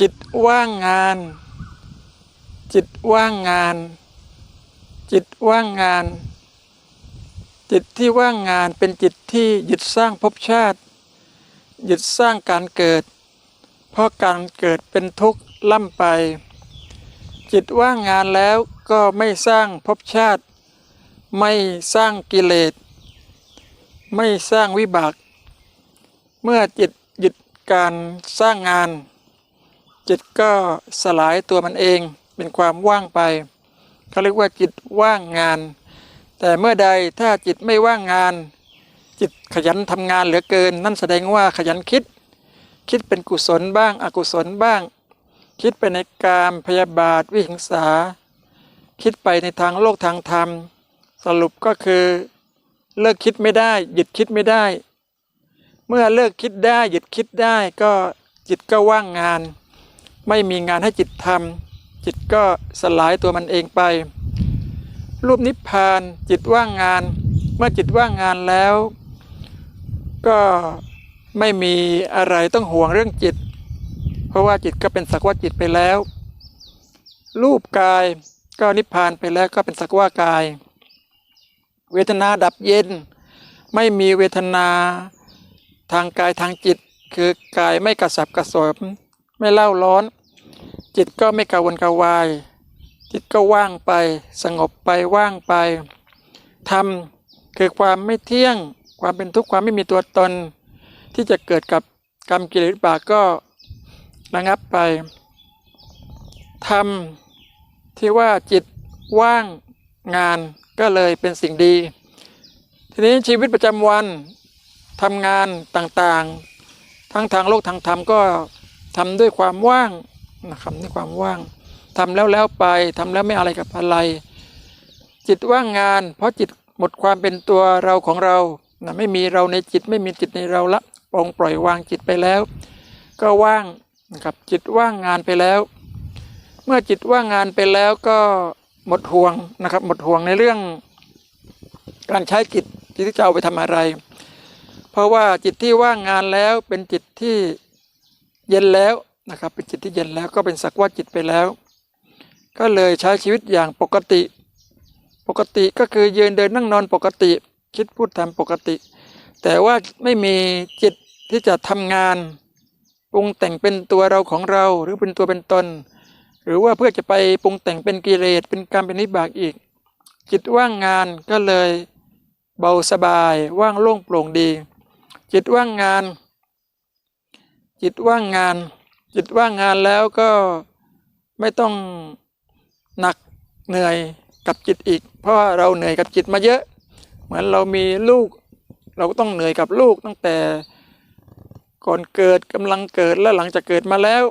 จิตว่างงาน จิตว่างงาน จิตว่างงาน จิตที่ว่างงานเป็นจิตที่หยุดสร้างภพชาติ หยุดสร้างการเกิด เพราะการเกิดเป็นทุกข์ล่ำไป จิตว่างงานแล้วก็ไม่สร้างภพชาติ ไม่สร้างกิเลส ไม่สร้างวิบาก เมื่อจิตหยุดการสร้างงาน จิตก็สลายตัวมันเองเป็นความว่างไปเขาเรียกว่าจิตว่างงาน แต่เมื่อใดถ้าจิตไม่ว่างงาน จิตขยันทำงานเหลือเกิน นั่นแสดงว่าขยันคิด คิดเป็นกุศลบ้าง อกุศลบ้าง คิดไปในกามพยาบาทวิหิงสา คิดไปในทางโลกทางธรรม สรุปก็คือ เลิกคิดไม่ได้หยุดคิดไม่ได้ เมื่อเลิกคิดได้หยุดคิดได้ก็จิตก็ว่างงาน ไม่มีงานให้จิตทำจิตก็สลายตัวมันเองไป รูปนิพพานจิตว่างงาน เมื่อจิตว่างงานแล้ว ก็ไม่มีอะไรต้องห่วงเรื่องจิต เพราะว่าจิตก็เป็นสักว่าจิตไปแล้ว รูปกายก็นิพพานไปแล้วก็เป็นสักว่ากาย เวทนาดับเย็น ไม่มีเวทนาทางกายทางจิต คือกายไม่กระสับกระสมไม่เล่าร้อน จิตก็ไม่กระวนกระวาย จิตก็ว่างไป สงบไปว่างไปธรรมคือความไม่เที่ยง ความเป็นทุกข์ความไม่มีตัวตน ที่จะเกิดกับกรรมกิเลสบากก็ระงับไปธรรมที่ว่าจิตว่างงานก็เลยเป็นสิ่งดี ทีนี้ชีวิตประจำวันทำงานต่างๆ ทั้งทางโลกทางธรรมก็ทำด้วยความว่าง นะครับด้วยความว่างทำแล้วแล้วไปทำแล้วไม่อะไรกับอะไร จิตว่างงาน เพราะจิตหมดความเป็นตัวเราของเรานะไม่มีเราในจิตไม่มีจิตในเราละปลงปล่อยวางจิตไปแล้ว ก็ว่างนะครับจิตว่างงานไปแล้ว เมื่อจิตว่างงานไปแล้วก็หมดห่วงนะครับ หมดห่วงในเรื่อง การใช้จิตที่จะเอาไปทำอะไร เพราะว่าจิตที่ว่างงานแล้วเป็นจิตที่เย็นแล้ว นะครับเป็นจิตที่เย็นแล้วก็เป็นสักว่าจิตไปแล้ว ก็เลยใช้ชีวิตอย่างปกติ ปกติก็คือยืนเดินนั่งนอนปกติ คิดพูดทำปกติ แต่ว่าไม่มีจิตที่จะทำงานปรุงแต่งเป็นตัวเราของเราหรือเป็นตัวเป็นตน หรือว่าเพื่อจะไปปรุงแต่งเป็นกิเลสเป็นกรรมเป็นนิบากอีก จิตว่างงานก็เลยเบาสบายว่างโล่งโปร่งดี จิตว่างงาน จิตว่างงาน จิตว่างงานแล้วก็ไม่ต้องหนักเหนื่อยกับจิตอีก เพราะว่าเราเหนื่อยกับจิตมาเยอะ เหมือนเรามีลูก เราก็ต้องเหนื่อยกับลูกตั้งแต่ ก่อนเกิดกำลังเกิดและหลังจากเกิดมาแล้ว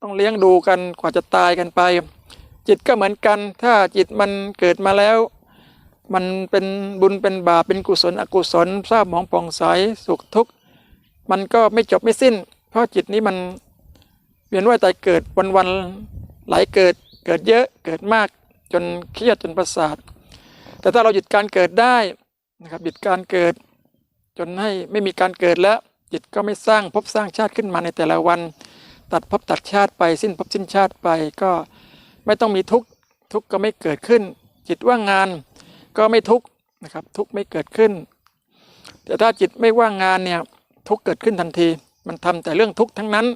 ต้องเลี้ยงดูกันกว่าจะตายกันไป จิตก็เหมือนกัน ถ้าจิตมันเกิดมาแล้ว มันเป็นบุญเป็นบาปเป็นกุศลอกุศลทราบมองปองใสสุขทุกข์มันก็ไม่จบไม่สิ้น เพราะจิตนี้มัน วียนว่ายตายเกิดวันวันๆหลเกิดเกิดเยอะเกิดมากจนเครียดจนประสาท แต่ถ้าเราหยุดการเกิดได้นะครับหยุดการเกิด จนให้ไม่มีการเกิดแล้วจิตก็ไม่สร้างภพสร้างชาติขึ้นมาในแต่ละวัน ตัดภพตัดชาติไปสิ้นภพสิ้นชาติไปก็ไม่ต้องมีทุกข์ทุกข์ก็ไม่เกิดขึ้น จิตว่างงานก็ไม่ทุกข์นะครับทุกข์ไม่เกิดขึ้น แต่ถ้าจิตไม่ว่างงานเนี่ยทุกข์เกิดขึ้นทันที มันทำแต่เรื่องทุกข์ทั้งนั้น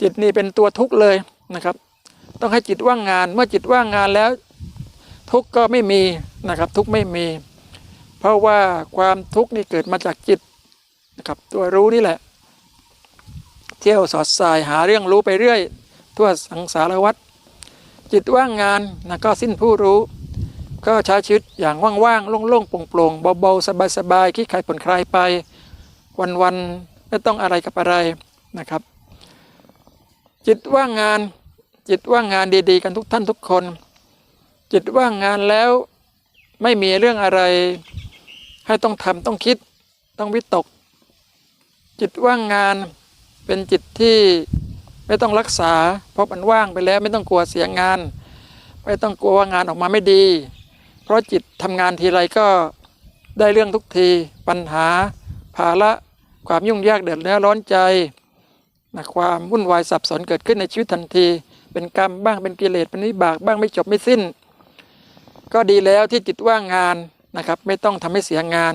จิตนี่เป็นตัวทุกข์เลยนะครับ ต้องให้จิตว่างงาน เมื่อจิตว่างงานแล้ว ทุกข์ก็ไม่มีนะครับ ทุกข์ไม่มี เพราะว่าความทุกข์นี่เกิดมาจากจิตนะครับ ตัวรู้นี่แหละ เที่ยวสอดสายหาเรื่องรู้ไปเรื่อย ทั่วสังสารวัฏจิตว่างงานนะก็สิ้นผู้รู้ ก็ใช้ชีวิตอย่างว่างๆโล่งๆโปร่งๆเบาๆสบายๆคิดใครผ่อนคลายไป วันๆไม่ต้องอะไรกับอะไรนะครับ จิตว่างงาน จิตว่างงานดีๆ กันทุกท่านทุกคน จิตว่างงานแล้วไม่มีเรื่องอะไร ให้ต้องทำต้องคิด ต้องวิตก จิตว่างงานเป็นจิตที่ไม่ต้องรักษา เพราะมันว่างไปแล้วไม่ต้องกลัวเสียงาน ไม่ต้องกลัวว่างานออกมาไม่ดี เพราะจิตทำงานทีไรก็ได้เรื่องทุกทีปัญหาภาระความยุ่งยากเดือดร้อนใจ นะความวุ่นวายสับสนเกิดขึ้นในชีวิตทันที เป็นกรรมบ้างเป็นกิเลสเป็นวิบากบ้างไม่จบไม่สิ้น ก็ดีแล้วที่จิตว่างงานนะครับไม่ต้องทำให้เสียงาน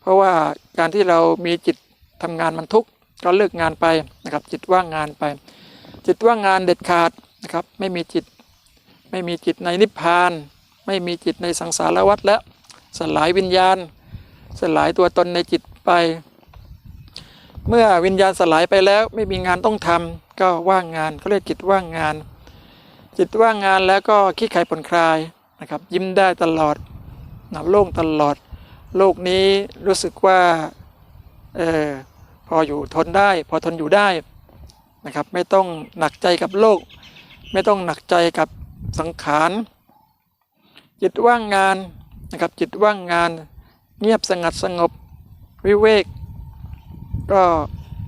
เพราะว่าการที่เรามีจิตทำงานมันทุกข์ก็เลิกงานไปนะครับจิตว่างงานไป จิตว่างงานเด็ดขาดนะครับไม่มีจิตไม่มีจิตในนิพพาน ไม่มีจิตในสังสารวัฏแล้วสลายวิญญาณ สลายตัวตนในจิตไป เมื่อวิญญาณสลายไปแล้วไม่มีงานต้องทำก็ว่างงานเขาเรียกจิตว่างงาน จิตว่างงานแล้วก็ขี้ไขผ่อนคลายนะครับ ยิ้มได้ตลอดนะโล่งตลอด โลกนี้รู้สึกว่าเออพออยู่ทนได้ พอทนอยู่ได้นะครับ ไม่ต้องหนักใจกับโลก ไม่ต้องหนักใจกับสังขารจิตว่างงานนะครับจิตว่างงาน เงียบสงัดสงบ วิเวก ก็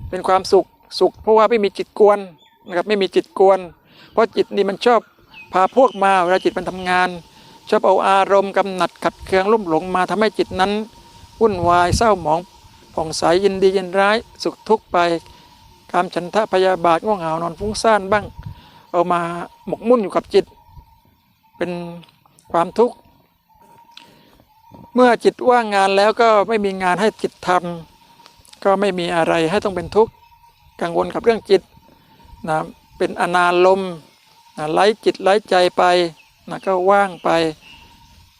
เป็นความสุขสุข เพราะว่าไม่มีจิตกวนนะครับไม่มีจิตกวน เพราะจิตนี่มันชอบพาพวกมาเวลาจิตมันทำงาน ชอบเอาอารมณ์กำหนัดขัดเคืองลุ่มหลงมาทำให้จิตนั้นวุ่นวายเศร้าหมองผ่องใสยินดียินร้ายสุขทุกข์ไปการฉันทะพยาบาทง่วงเหงานอนฟุ้งซ่านบ้าง เอามาหมกมุ่นอยู่กับจิต เป็นความทุกข์ เมื่อจิตว่างงานแล้วก็ไม่มีงานให้จิตทำ ก็ไม่มีอะไรให้ต้องเป็นทุกข์กังวลกับเรื่องจิตนะเป็นอนารมนะไร้จิตไร้ใจไปนะก็ว่างไป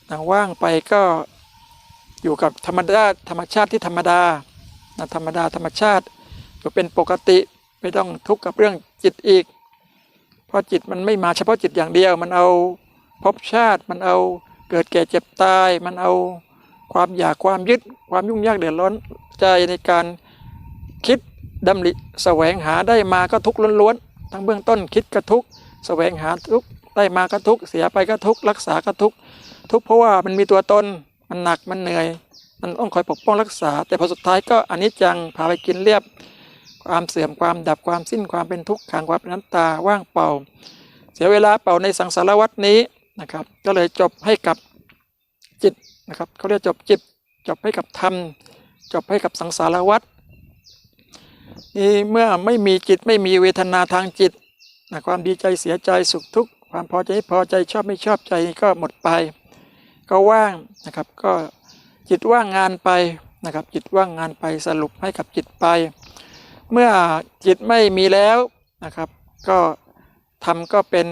นะว่างไปก็อยู่กับธรรมดาธรรมชาติที่ธรรมดานะธรรมดาธรรมชาติอยู่เป็นปกติไม่ต้องทุกข์กับเรื่องจิตอีก เพราะจิตมันไม่มาเฉพาะจิตอย่างเดียว มันเอาภพชาติมันเอาเกิดแก่เจ็บตาย มันเอา ความอยากความยึดความยุ่งยากเดือดร้อนใจในการคิดดำริแสวงหาได้มาก็ทุกข์ล้วนๆทั้งเบื้องต้นคิดก็ทุกข์แสวงหาทุกข์ได้มาก็ทุกข์เสียไปก็ทุกข์รักษาก็ทุกข์ทุกข์เพราะว่ามันมีตัวตนมันหนักมันเหนื่อย มันต้องคอยปกป้องรักษา แต่พอสุดท้ายก็อน,นิจจังพาไปกินเรียบ ความเสื่อมความดับความสิ้นความเป็นทุกข์ขังความเป็นนัตตาว่างเปล่า เสียเวลาเปล่าในสังสารวัตนี้นะครับ ก็เลยจบให้กับจิต นะครับเขาเรียกจบจิตจบให้กับธรรมจบให้กับสังสารวัตนี่เมื่อไม่มีจิตไม่มีเวทนาทางจิตนะความดีใจเสียใจสุขทุกข์ความพอใจพอใจชอบไม่ชอบใจก็หมดไป ก็ว่างนะครับก็จิตว่างงานไปนะครับจิตว่างงานไปสรุปให้กับจิตไป เมื่อจิตไม่มีแล้วนะครับ ก็ธรรมก็เป็น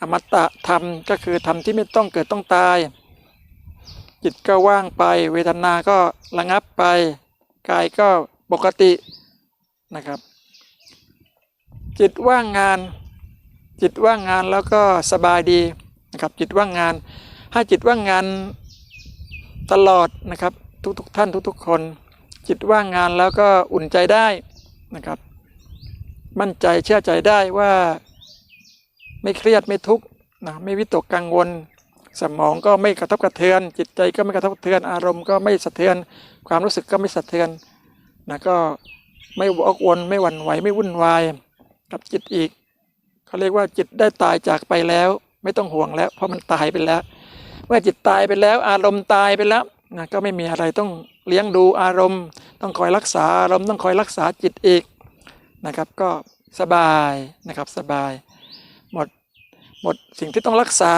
อมตะธรรมก็คือธรรมที่ไม่ต้องเกิดต้องตาย จิตก็ว่างไป เวทนาก็ระงับไป กายก็ปกตินะครับ จิตว่างงาน จิตว่างงานแล้วก็สบายดีนะครับจิตว่างงาน ให้จิตว่างงานตลอดนะครับทุกๆทท่านทุกๆคน จิตว่างงานแล้วก็อุ่นใจได้นะครับ มั่นใจเชื่อใจได้ว่าไม่เครียดไม่ทุกข์นะไม่วิตกกังวล สมองก็ไม่กระทบกระเทือน จิตใจก็ไม่กระทบกระเทือนอารมณ์ก็ไม่สะเทือน ความรู้สึกก็ไม่สะเทือนนะก็ไม่วกวนไม่หวั่นไหวไม่วุ่นวายกับจิตอีกเขาเรียกว่าจิตได้ตายจากไปแล้ว ไม่ต้องห่วงแล้ว เพราะมันตายไปแล้ว เมื่อจิตตายไปแล้ว อารมณ์ตายไปแล้วนะก็ไม่มีอะไรต้องเลี้ยงดูอารมณ์ ต้องคอยรักษาอารมณ์ต้องคอยรักษาจิตอีกนะครับ ก็สบายนะครับสบาย หมดหมดสิ่งที่ต้องรักษา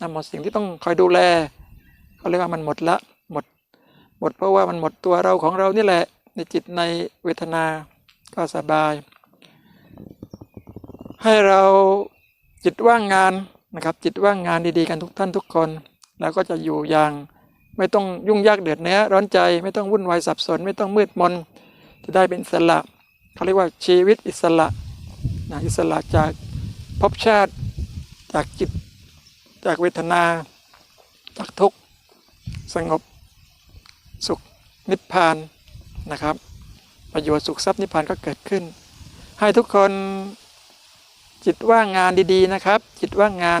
นะหมดสิ่งที่ต้องคอยดูแลเขาเรียกว่ามันหมดละหมด หมดเพราะว่ามันหมดตัวเราของเรานี่แหละ ในจิตในเวทนาก็สบาย ให้เราจิตว่างงานนะครับจิตว่างงานดีๆกันทุกท่านทุกคน แล้วก็จะอยู่อย่างไม่ต้องยุ่งยากเดือดเนื้อร้อนใจไม่ต้องวุ่นวายสับสน ไม่ต้องมืดมน จะได้เป็นอิสระเขาเรียกว่าชีวิตอิสระนะอิสระจากภพชาติจากจิต จากเวทนา จากทุกข์สงบสุขนิพพานนะครับ ประโยชน์สุขทรัพย์นิพพานก็เกิดขึ้น ให้ทุกคนจิตว่างงานดีๆนะครับ จิตว่างงาน